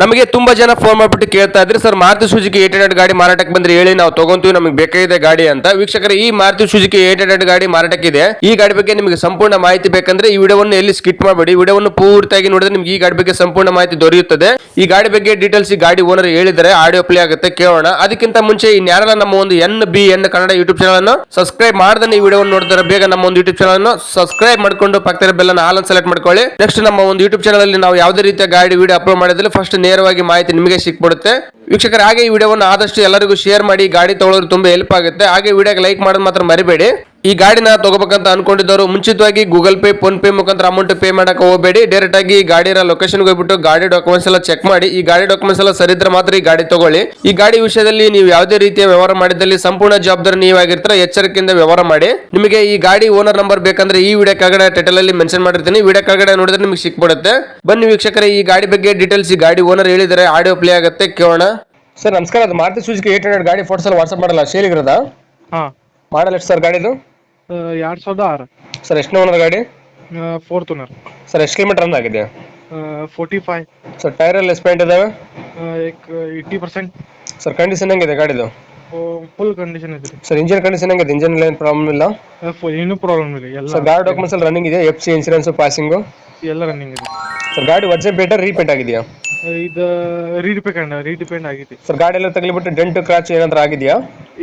ನಮಗೆ ತುಂಬಾ ಜನ ಫೋನ್ ಮಾಡಿಬಿಟ್ಟು ಕೇಳ್ತಾ ಇದ್ರೆ. Sir, Maruti Suzuki eight hundred ಗಾಡಿ ಮಾರಾಟಕ್ಕೆ ಬಂದ್ರೆ ಹೇಳಿ ನಾವು ತಗೊಂತೀವಿ, ನಮಗೆ ಬೇಕಾಗಿದೆ ಗಾಡಿ ಅಂತ. ವೀಕ್ಷಕರ, ಈ ಮಾರುತಿ ಸುಜುಕಿ ಏಟ್ ಹಂಡ್ರೆಡ್ ಗಾಡಿ ಮಾರಾಟಕ್ಕಿದೆ ಈ ಗಾಡಿ ಬಗ್ಗೆ ನಿಮಗೆ ಸಂಪೂರ್ಣ ಮಾಹಿತಿ ಬೇಕಂದ್ರೆ ಈ ವಿಡಿಯೋವನ್ನು ಎಲ್ಲಿ ಸ್ಕಿಟ್ ಮಾಡಬೇಡಿ. ವಿಡಿಯೋವನ್ನು ಪೂರ್ತಿಯಾಗಿ ನೋಡಿದ್ರೆ ನಿಮ್ಗೆ ಈ ಗಾಡಿ ಬಗ್ಗೆ ಸಂಪೂರ್ಣ ಮಾಹಿತಿ ದೊರೆಯುತ್ತದೆ. ಈ ಗಾಡಿ ಬಗ್ಗೆ ಡೀಟೇಲ್ಸ್ ಈ ಗಾಡಿ ಓನರ್ ಹೇಳಿದರೆ ಆಡಿಯೋ ಪ್ಲೇ ಆಗುತ್ತೆ, ಕೇಳೋಣ. ಅದಕ್ಕಿಂತ ಮುಂಚೆ ಇನ್ಯಾರಲ್ಲ ನಮ್ಮ ಒಂದು N B N Kannada YouTube channel ಅನ್ನು ಸಬ್ಸ್ಕ್ರೈಬ್ ಮಾಡಿದ್ರೆ ಈ ವಿಡಿಯೋ ನೋಡಿದ್ರೆ ಬೇಗ ನಮ್ಮ ಒಂದು ಯೂಟ್ಯೂಬ್ ಚಾನಲ್ ಅನ್ನು ಸಬ್ಸ್ಕ್ರೈಬ್ ಮಾಡ್ಕೊಂಡು ಪಕ್ಕದ ಬೆಲ್ಲ ಆಲನ್ ಸೆಲೆಕ್ಟ್ ಮಾಡ್ಕೊಳ್ಳಿ. ನೆಕ್ಸ್ಟ್ ನಮ್ಮ ಒಂದು ಯೂಟ್ಯೂಬ್ ಚಾನಲ್ ಅಲ್ಲಿ ನಾವು ಯಾವುದೇ ರೀತಿಯ ಗಾಡಿ ವಿಡಿಯೋ ಅಪ್ಲೋಡ್ ಮಾಡಿದ್ರೆ ಫಸ್ಟ್ ನೇರವಾಗಿ ಮಾಹಿತಿ ನಿಮಗೆ ಸಿಕ್ಬಿಡುತ್ತೆ. ವೀಕ್ಷಕರ, ಹಾಗೆ ಈ ವಿಡಿಯೋವನ್ನು ಆದಷ್ಟು ಎಲ್ಲರಿಗೂ ಶೇರ್ ಮಾಡಿ, ಗಾಡಿ ತಗೊಳ್ಳೋರು ತುಂಬಾ ಹೆಲ್ಪ್ ಆಗುತ್ತೆ. ಹಾಗೆ ವಿಡಿಯೋಗೆ ಲೈಕ್ ಮಾಡೋದು ಮಾತ್ರ ಮರಿಬೇಡಿ. ಈ ಗಾಡಿನ ತಗೋಬೇಕಂತ ಅನ್ಕೊಂಡಿದ್ದವರು ಮುಂಚಿತವಾಗಿ ಗೂಗಲ್ ಪೇ ಫೋನ್ ಪೇ ಮುಖಾಂತರ ಅಮೌಂಟ್ ಪೇ ಮಾಡಕ್ಕೆ ಹೋಗಬೇಡಿ. ಡೈರೆಕ್ಟ್ ಆಗಿ ಈ ಗಾಡಿಯ ಲೊಕೇಶನ್ಗೆ ಹೋಗ್ಬಿಟ್ಟು ಗಾಡಿ ಡಾಕ್ಯುಮೆಂಟ್ಸ್ ಎಲ್ಲ ಚೆಕ್ ಮಾಡಿ. ಈ ಗಾಡಿ ಡಾಕ್ಯುಮೆಂಟ್ಸ್ ಎಲ್ಲ ಸರಿದ್ರೆ ಮಾತ್ರ ಈ ಗಾಡಿ ತಗೊಳ್ಳಿ. ಈ ಗಾಡಿ ವಿಷಯದಲ್ಲಿ ನೀವು ಯಾವುದೇ ರೀತಿಯ ವ್ಯವಹಾರ ಮಾಡಿದಲ್ಲಿ ಸಂಪೂರ್ಣ ಜವಾಬ್ದಾರಿ ನೀವಾಗಿರ್ತೀರ ಎಚ್ಚರಿಕೆಯಿಂದ ವ್ಯವಹಾರ ಮಾಡಿ. ನಿಮಗೆ ಈ ಗಾಡಿ ಓನರ್ ನಂಬರ್ ಬೇಕಂದ್ರೆ ಈ ವಿಡಿಯೋ ಕೆಳಗಡೆ ಟೈಟಲ್ ಅಲ್ಲಿ ಮೆನ್ಷನ್ ಮಾಡಿರ್ತೀನಿ. ವಿಡಿಯೋ ಕೆಳಗಡೆ ನೋಡಿದ್ರೆ ನಿಮಗೆ ಸಿಕ್ಬಿಡುತ್ತೆ. ಬನ್ನಿ ವೀಕ್ಷಕರೇ ಈ ಗಾಡಿ ಬಗ್ಗೆ ಡೀಟೇಲ್ಸ್ ಈ ಗಾಡಿ ಓನರ್ ಹೇಳಿದರೆ ಆಡಿಯೋ ಪ್ಲೇ ಆಗುತ್ತೆ ಕೇಳೋಣ. ಸರ್ ನಮಸ್ಕಾರ. ಅದು ಮಾರುತಿ ಸುಜುಕಿ ಏಟ್ ಹಂಡ್ರೆಡ್ ಗಾಡಿ ಫೋಟೋಸ್ ಎಲ್ಲ ವಾಟ್ಸ್ಆಪ್ ಮಾಡಲ್ಲ ಶೇಲಿಗಿರೋದಾ ಹಾಂ. ಮಾಡಲ್ಲ ಎಷ್ಟು ಸರ್ ಗಾಡಿದು? ಎರಡು ಸಾವಿರದ ಆರು. ಸರ್ ಎಷ್ಟು ಓನರ್ ಗಾಡಿ? Fourth owner. ಸರ್ ಎಷ್ಟು ಕಿಲೋಮೀಟರ್ ರನ್ ಆಗಿದೆ? ಫೋರ್ಟಿ ಫೈವ್ ಸರ್ ಟೈರ್ ಎಲ್ಲ ಎಸ್ಪೆಂಟ್ ಇದಾವೆ? ಏಯ್ಟಿ ಪರ್ಸೆಂಟ್ ಸರ್ ಕಂಡೀಷನ್ ಹೆಂಗಿದೆ ಗಾಡಿದು? ಫುಲ್ ಕಂಡೀಷನ್ ಇದೆ ಸರ್ ಇಂಜಿನ್ ಕಂಡೀಷನ್ ಹೆಂಗಿದೆ? ಇಂಜಿನ್ ಏನು ಪ್ರಾಬ್ಲಮ್ ಇಲ್ಲ? ಏನೂ ಪ್ರಾಬ್ಲಮ್ ಇಲ್ಲ ಎಲ್ಲ ಸರ್ ಗಾಡಿ ಡಾಕ್ಯುಮೆಂಟ್ಸ್ ಎಲ್ಲ ರನ್ನಿಂಗ್ ಇದೆ ಎಫ್ ಸಿ ಇನ್ಸೂರೆನ್ಸ್ ಪಾಸಿಂಗು ಎಲ್ಲ ರನ್ನಿಂಗ್ ಇದೆ. ಸರ್ ಗಾಡಿ ವರ್ಜೆ ಬೇಟರ್ ರೀಪೇಂಟ್ ಆಗಿದೆಯಾ? ಇದು ರೀಡಿಪೆಂಡ್ ರೀಡಿಪೆಂಡ್ ಆಗಿದೆ. ಸರ್ ಗಾಡಿ ಎಲ್ಲ ತಗಲಿಬಿಟ್ಟು ಡೆಂಟ್ ಕ್ರಾಚ್ ಏನಾದ್ರು ಆಗಿದೆಯಾ?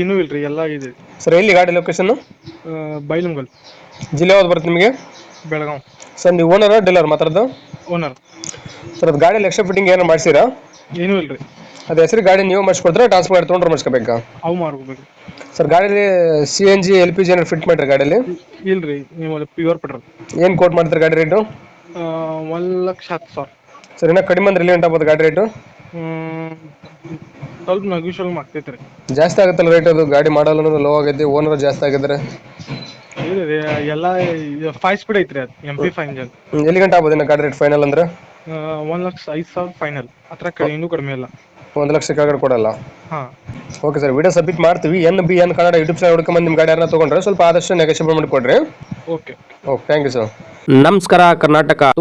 ಏನೂ ಇಲ್ರಿ ಎಲ್ಲ ಇದೆ ಸರ್ ಎಲ್ಲಿ ಗಾಡಿ ಲೊಕೇಶನ್ ಬೈಲಂಗಲ್. ಜಿಲ್ಲೆ ಯಾವ್ದು ಬರುತ್ತೆ ನಿಮಗೆ? ಬೆಳಗಾವ್ ಸರ್ ನೀವು ಓನರ್ ಡೀಲರ್ ಮಾತಾಡೋದು? ಓನರ್ ಸರ್ ಅದು ಗಾಡಿ ಎಕ್ಸ್ಟ್ರಾ ಫಿಟ್ಟಿಂಗ್ ಏನೋ ಮಾಡಿಸಿರಾ? ಏನೂ ಇಲ್ರಿ. ಅದು ಹೆಸರು ಗಾಡಿ ನೀವು ಮಾಡಿಸ್ಕೊಡ್ತೀರಾ ಟ್ರಾನ್ಸ್ಫರ್ ತೊಗೊಂಡ್ರೆ ಮಾಡಿಸ್ಕೋಬೇಕಾ? ಅವು ಮಾಡ್ಕೋಬೇಕು ಸರ್ ಗಾಡೀಲಿ C N G L P G ಏನಾರು ಫಿಟ್ ಮಾಡಿರಿ ಗಾಡಿಯಲ್ಲಿ ಇಲ್ರಿ ನೀವು ಪ್ಯೂರ್ ಪೆಟ್ರೋಲ್ ಏನು ಕೋಟ್ ಮಾಡ್ತಾರೆ ಗಾಡಿ ರೇಟು ಒಂದು ಲಕ್ಷ ಹತ್ತು ಸಾವಿರ. ಸರ್ ಇನ್ನೂ ಕಡಿಮೆ ಅಂದ್ರೆ ಎಲ್ಲಿ ಉಂಟಾಗ್ಬೋದು ಗಾಡಿ ರೇಟು? ಹ್ಮ್, ಸ್ವಲ್ಪ ನಗ್ಯೂಷಲ್ ಆಗ್ತೈತೆ ರೀ ಜಾಸ್ತಿ ಆಗುತ್ತಲ್ಲ ರೇಟ್ ಅದು? ಗಾಡಿ ಮಾಡಲ್ಲ ಅನ್ನೋದು ಲೋ ಆಗೈತೆ ಓನರ್ ಜಾಸ್ತಿ ಆಗಿದ್ರೆ ಇಲ್ಲ ರೀ ಎಲ್ಲ ಫೈವ್ ಸ್ಪೀಡ್ ಐತ್ರಿ ಅದು ಎಂ ಪಿ ಫೈವ್ ಇಂಜನ್ ಹ್ಮ್, ಎಲ್ಲಿ ಗಂಟೆ ಆಗ್ಬೋದು ಇನ್ನು ಗಾಡಿ ರೇಟ್ ಫೈನಲ್ ಅಂದ್ರೆ? ಒಂದು ಲಕ್ಷ ಐದು ಸಾವಿರ ಫೈನಲ್ ಕಡೆ ಇನ್ನೂ ಕಡಿಮೆ ಇಲ್ಲ. ಒಂದು ಲಕ್ಷ ಕೆಳಗಡೆ ಕೊಡಲ್ಲ? ಹಾಂ. ಓಕೆ ಸರ್ ವಿಡಿಯೋ ಸಬ್ಮಿಟ್ ಮಾಡ್ತೀವಿ. N B N Kannada YouTube channel ಹುಡ್ಕೊಂಬಂದು ನಿಮ್ಮ ಗಾಡಿ ಯಾರನ್ನ ತೊಗೊಂಡ್ರೆ ಸ್ವಲ್ಪ ಆದಷ್ಟು ನೆಗೋಷಿಯೇಟ್ ಮಾಡಿ ಕೊಡ್ರಿ. Okay okay thank you sir ನಮಸ್ಕಾರ ಕರ್ನಾಟಕ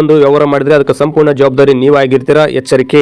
ಒಂದು ವ್ಯವಹಾರ ಮಾಡಿದ್ರೆ ಅದಕ್ಕೆ ಸಂಪೂರ್ಣ ಜವಾಬ್ದಾರಿ ನೀವಾಗಿರ್ತೀರಾ? ಎಚ್ಚರಿಕೆ.